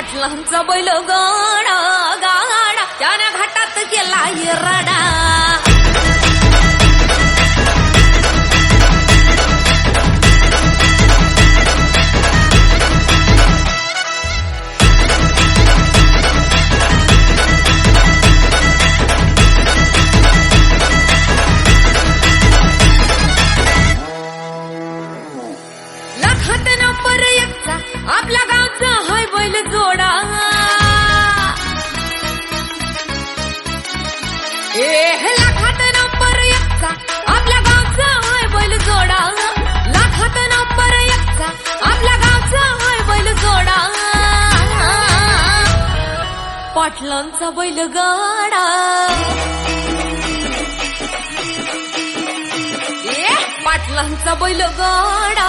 पाटलांचा बैल गाणा गाणा त्याने घाटात गेला बैल जोडा. ए लाखात नंबर एकचा आपल्या गावचा हाय बैल जोडा. लाखात नंबर एकचा आपल्या गावचा हाय बैल जोडा. पाटलांचा बैल गाडा. ए पाटलांचा बैल गाडा.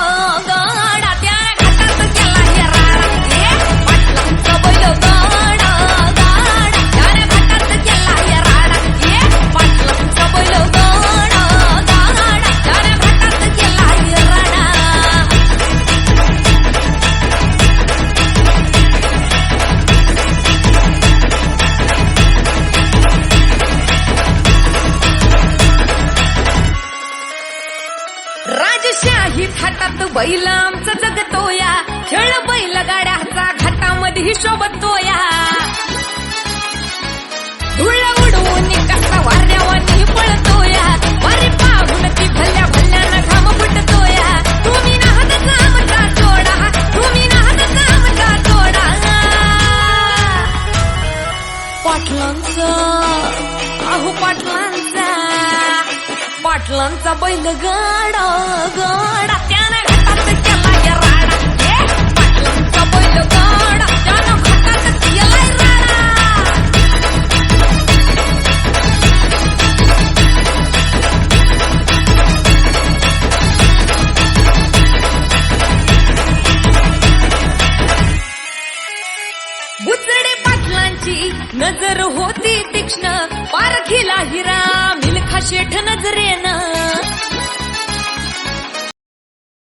राजशाही थाटात बैल आमचा जगतोया. खेळ बैल गाड्याचा घाटामध्ये शोभतोया. धुळ उडवून कसा वाऱ्यावानी पळतोया. वारे पाहून ती भल्या भल्ल्यानं घाम फुटतोया. तुम्ही नाहत आमचा जोडा तुम्ही नाहत आमचा जोडा. पाटलांचा अहो पाटलांचा. पाटलांचा बैल गाडा गाडा. त्यानं केला या राडा. पाटलांचा बैल गाडा. त्यानं राडा. बुचडे पाटलांची नजर होती तीक्ष्ण. पारखीला हिरा मिलखा शेठ नजरेन